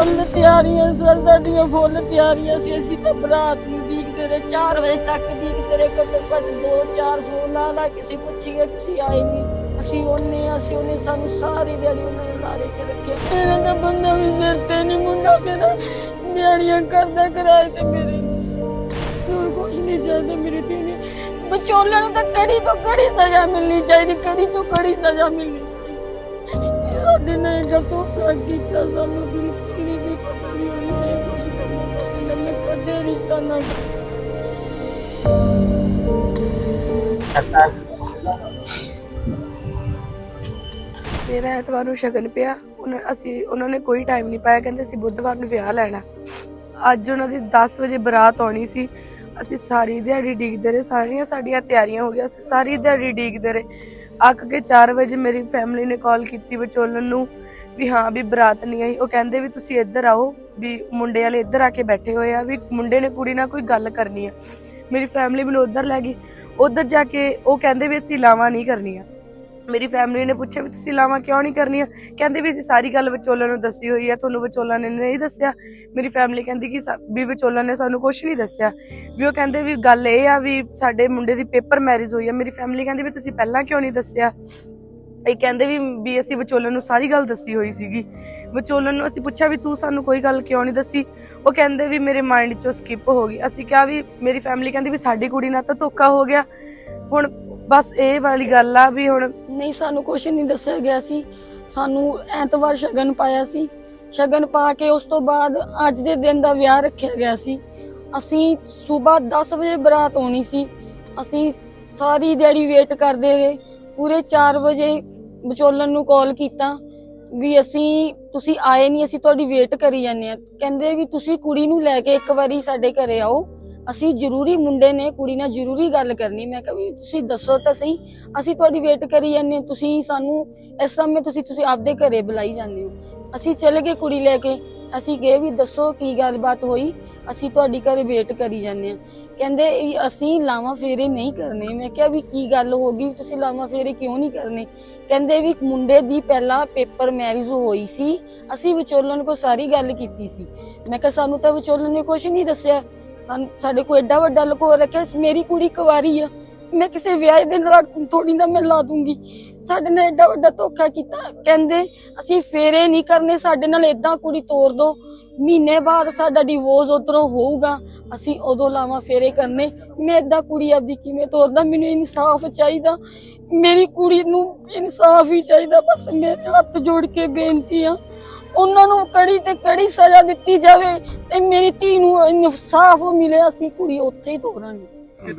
ਫੁੱਲ ਤਿਆਰੀਆਂ, ਸਰ, ਸਾਡੀਆਂ ਫੁੱਲ ਤਿਆਰੀਆਂ ਸੀ। ਅਸੀਂ ਤਾਂ ਬਰਾਤ ਨੂੰ ਡੀਕਦੇ ਰਹੇ 4 ਵਜੇ ਤੱਕ ਡੀਕਦੇ ਰਹੇ, ਘੱਟੋ ਘੱਟ 2-4 ਫੋਨ ਲਾ ਲਾ ਕਿਸੇ ਪੁੱਛੀਏ, ਤੁਸੀਂ ਆਏ ਨਹੀਂ। ਅਸੀਂ ਉਹਨੇ ਅਸੀਂ ਉਹਨੇ ਸਾਨੂੰ ਸਾਰੀ ਦਿਹਾੜੀ ਉਹਨਾਂ ਨੇ ਲਾਰੇ ਚ ਰੱਖਿਆ। ਮੇਰਾ ਤਾਂ ਬੰਦਾ ਵੀ ਸਿਰ ਤੇ ਨਹੀਂ ਮੁੰਡਾ, ਮੇਰਾ ਦਿਹਾੜੀਆਂ ਕਰਦਾ ਕਰਾਏ ਤੇ ਮੇਰੇ ਨੂਰ ਕੁਛ ਨਹੀਂ ਚਾਹੀਦਾ, ਮੇਰੀ ਧੀ ਨੇ। ਵਿਚੋਲਣ ਨੂੰ ਤਾਂ ਕੜੀ ਤੋਂ ਕੜੀ ਸਜ਼ਾ ਮਿਲਣੀ ਚਾਹੀਦੀ, ਕੜੀ ਤੋਂ ਕੜੀ ਸਜ਼ਾ ਮਿਲਣੀ। ਚਾਹੀਦੀ ਨੇ ਜੋ ਧੋਖਾ ਕੀਤਾ, ਸਾਨੂੰ ਬਿਲਕੁਲ ਨਹੀਂ ਸੀ ਪਤਾ ਵੀ ਉਹਨੇ ਇਹ ਕੁਛ ਕਰਨਾ ਤਾਂ ਪਿੰਡ ਮੈਂ ਕਦੇ ਰਿਸ਼ਤਾ ਨਾ। ਮੇਰਾ ਐਤਵਾਰ ਨੂੰ ਸ਼ਗਨ ਪਿਆ। ਉਹਨਾਂ ਅਸੀਂ, ਉਹਨਾਂ ਨੇ ਕੋਈ ਟਾਈਮ ਨਹੀਂ ਪਾਇਆ। ਕਹਿੰਦੇ ਅਸੀਂ ਬੁੱਧਵਾਰ ਨੂੰ ਵਿਆਹ ਲੈਣਾ। ਅੱਜ ਉਹਨਾਂ ਦੀ 10 ਵਜੇ ਬਰਾਤ ਆਉਣੀ ਸੀ। ਅਸੀਂ ਸਾਰੀ ਦਿਹਾੜੀ ਡੀਕਦੇ ਰਹੇ। ਸਾਰੀਆਂ ਸਾਡੀਆਂ ਤਿਆਰੀਆਂ ਹੋ ਗਈਆਂ। ਅਸੀਂ ਸਾਰੀ ਦਿਹਾੜੀ ਡੀਕਦੇ ਰਹੇ। ਅੱਕ ਕੇ 4 ਵਜੇ ਮੇਰੀ ਫੈਮਿਲੀ ਨੇ ਕਾਲ ਕੀਤੀ ਵਿਚੋਲਨ ਨੂੰ ਵੀ ਹਾਂ ਵੀ ਬਰਾਤ ਨਹੀਂ ਆਈ। ਉਹ ਕਹਿੰਦੇ ਵੀ ਤੁਸੀਂ ਇੱਧਰ ਆਓ, ਵੀ ਮੁੰਡੇ ਵਾਲੇ ਇੱਧਰ ਆ ਕੇ ਬੈਠੇ ਹੋਏ ਆ, ਵੀ ਮੁੰਡੇ ਨੇ ਕੁੜੀ ਨਾਲ ਕੋਈ ਗੱਲ ਕਰਨੀ ਆ। ਮੇਰੀ ਫੈਮਿਲੀ ਮੈਨੂੰ ਉੱਧਰ ਲੈ ਗਈ। ਉੱਧਰ ਜਾ ਕੇ ਉਹ ਕਹਿੰਦੇ ਵੀ ਅਸੀਂ ਲਾਵਾਂ ਨਹੀਂ ਕਰਨੀਆਂ। ਮੇਰੀ ਫੈਮਿਲੀ ਨੇ ਪੁੱਛਿਆ ਵੀ ਤੁਸੀਂ ਲਾਵਾਂ ਕਿਉਂ ਨਹੀਂ ਕਰਨੀਆਂ? ਕਹਿੰਦੇ ਵੀ ਅਸੀਂ ਸਾਰੀ ਗੱਲ ਵਿਚੋਲਨ ਨੂੰ ਦੱਸੀ ਹੋਈ ਹੈ ਤੁਹਾਨੂੰ ਵਿਚੋਲਾ ਨੇ ਨਹੀਂ ਦੱਸਿਆ। ਮੇਰੀ ਫੈਮਿਲੀ ਕਹਿੰਦੀ ਕਿ ਵੀ ਵਿਚੋਲਨ ਨੇ ਸਾਨੂੰ ਕੁਝ ਨਹੀਂ ਦੱਸਿਆ। ਵੀ ਉਹ ਕਹਿੰਦੇ ਵੀ ਗੱਲ ਇਹ ਆ ਵੀ ਸਾਡੇ ਮੁੰਡੇ ਦੀ ਪੇਪਰ ਮੈਰਿਜ ਹੋਈ ਆ। ਮੇਰੀ ਫੈਮਿਲੀ ਕਹਿੰਦੀ ਵੀ ਤੁਸੀਂ ਪਹਿਲਾਂ ਕਿਉਂ ਨਹੀਂ ਦੱਸਿਆ? ਇਹ ਕਹਿੰਦੇ ਵੀ ਵੀ ਅਸੀਂ ਵਿਚੋਲਨ ਨੂੰ ਸਾਰੀ ਗੱਲ ਦੱਸੀ ਹੋਈ ਸੀਗੀ। ਵਿਚੋਲਨ ਨੂੰ ਅਸੀਂ ਪੁੱਛਿਆ ਵੀ ਤੂੰ ਸਾਨੂੰ ਕੋਈ ਗੱਲ ਕਿਉਂ ਨਹੀਂ ਦੱਸੀ? ਉਹ ਕਹਿੰਦੇ ਵੀ ਮੇਰੇ ਮਾਈਂਡ ਚੋਂ ਸਕਿਪ ਹੋ ਗਈ। ਅਸੀਂ ਕਿਹਾ ਵੀ ਮੇਰੀ ਫੈਮਿਲੀ ਕਹਿੰਦੀ ਵੀ ਸਾਡੀ ਕੁੜੀ ਨਾਲ ਤਾਂ ਧੋਖਾ ਹੋ ਗਿਆ। ਹੁਣ ਬਸ ਇਹ ਵਾਲੀ ਗੱਲ ਆ ਵੀ ਹੁਣ ਨਹੀਂ, ਸਾਨੂੰ ਕੁਛ ਨਹੀਂ ਦੱਸਿਆ ਗਿਆ ਸੀ। ਸਾਨੂੰ ਐਤਵਾਰ ਸ਼ਗਨ ਪਾਇਆ ਸੀ। ਸ਼ਗਨ ਪਾ ਕੇ ਉਸ ਤੋਂ ਬਾਅਦ ਅੱਜ ਦੇ ਦਿਨ ਦਾ ਵਿਆਹ ਰੱਖਿਆ ਗਿਆ ਸੀ। ਅਸੀਂ ਸਵੇਰ 10 ਵਜੇ ਬਰਾਤ ਆਉਣੀ ਸੀ। ਅਸੀਂ ਸਾਰੀ ਦਿਹਾੜੀ ਵੇਟ ਕਰਦੇ ਰਹੇ। ਪੂਰੇ 4 ਵਜੇ ਵਿਚੋਲਨ ਨੂੰ ਕਾਲ ਕੀਤਾ ਵੀ ਅਸੀਂ, ਤੁਸੀਂ ਆਏ ਨਹੀਂ, ਅਸੀਂ ਤੁਹਾਡੀ ਵੇਟ ਕਰੀ ਜਾਂਦੇ ਆ ਕਹਿੰਦੇ ਵੀ ਤੁਸੀਂ ਕੁੜੀ ਨੂੰ ਲੈ ਕੇ ਇੱਕ ਵਾਰੀ ਸਾਡੇ ਘਰੇ ਆਓ। ਅਸੀਂ ਜ਼ਰੂਰੀ ਮੁੰਡੇ ਨੇ, ਕੁੜੀ ਨਾਲ ਜ਼ਰੂਰੀ ਗੱਲ ਕਰਨੀ। ਮੈਂ ਕਿਹਾ ਵੀ ਤੁਸੀਂ ਦੱਸੋ ਤਾਂ ਸਹੀ, ਅਸੀਂ ਤੁਹਾਡੀ ਵੇਟ ਕਰੀ ਜਾਂਦੇ ਤੁਸੀਂ ਸਾਨੂੰ ਇਸ ਸਮੇਂ ਤੁਸੀਂ ਤੁਸੀਂ ਆਪਦੇ ਘਰੇ ਬੁਲਾਈ ਜਾਂਦੇ ਹੋ। ਅਸੀਂ ਚਲੇ ਗਏ ਕੁੜੀ ਲੈ ਕੇ। ਅਸੀਂ ਗਏ ਵੀ ਦੱਸੋ ਕੀ ਗੱਲਬਾਤ ਹੋਈ। ਅਸੀਂ ਤੁਹਾਡੀ ਘਰੇ ਵੇਟ ਕਰੀ ਜਾਂਦੇ ਆ ਕਹਿੰਦੇ ਵੀ ਅਸੀਂ ਲਾਵਾਂ ਫੇਰੇ ਨਹੀਂ ਕਰਨੇ। ਮੈਂ ਕਿਹਾ ਵੀ ਕੀ ਗੱਲ ਹੋ ਗਈ? ਤੁਸੀਂ ਲਾਵਾਂ ਫੇਰੇ ਕਿਉਂ ਨਹੀਂ ਕਰਨੇ? ਕਹਿੰਦੇ ਵੀ ਮੁੰਡੇ ਦੀ ਪਹਿਲਾਂ ਪੇਪਰ ਮੈਰਿਜ ਹੋਈ ਸੀ। ਅਸੀਂ ਵਿਚੋਲਨ ਕੋ ਸਾਰੀ ਗੱਲ ਕੀਤੀ ਸੀ। ਮੈਂ ਕਿਹਾ ਸਾਨੂੰ ਤਾਂ ਵਿਚੋਲਨ ਨੇ ਕੁਝ ਨਹੀਂ ਦੱਸਿਆ। ਸਾਡੇ ਕੋਲ ਐਡਾ ਵੱਡਾ ਲੁਕੋ ਰੱਖਿਆ ਮੇਰੀ ਕੁੜੀ ਕੁਵਾਰੀ ਆ। ਮੈਂ ਕਿਸੇ ਵਿਆਹ ਦੇ ਨਾਲ ਥੋੜੀ ਨਾ ਮੈਂ ਲਾ ਦੂੰਗੀ। ਸਾਡੇ ਨਾਲ ਐਡਾ ਵੱਡਾ ਧੋਖਾ ਕੀਤਾ। ਕਹਿੰਦੇ, ਅਸੀਂ ਫੇਰੇ ਨਹੀਂ ਕਰਨੇ। ਸਾਡੇ ਨਾਲ ਏਦਾਂ ਕੁੜੀ ਤੋਰ ਦੋ। ਮਹੀਨੇ ਬਾਅਦ ਸਾਡਾ ਡਿਵੋਰਸ ਉਧਰੋਂ ਹੋਊਗਾ। ਅਸੀਂ ਉਦੋਂ ਲਾਵਾਂ ਫੇਰੇ ਕਰਨੇ। ਮੈਂ ਏਦਾਂ ਕੁੜੀ ਆਪਦੀ ਕਿਵੇਂ ਤੋਰਦਾ? ਮੈਨੂੰ ਇਨਸਾਫ ਚਾਹੀਦਾ। ਮੇਰੀ ਕੁੜੀ ਨੂੰ ਇਨਸਾਫ ਹੀ ਚਾਹੀਦਾ। ਬਸ ਮੇਰੇ ਹੱਥ ਜੋੜ ਕੇ ਬੇਨਤੀ ਆ। ਉਹਨਾਂ ਨੂੰ ਕੜੀ ਤੇ ਕੜੀ ਸਜ਼ਾ ਦਿੱਤੀ ਜਾਵੇ ਤੇ ਮੇਰੀ ਧੀ ਨੂੰ ਇਨਸਾਫ ਮਿਲੇ ਅਸੀਂ ਕੁੜੀ ਉੱਥੇ ਹੀ ਤੋਰਾਂਗੇ।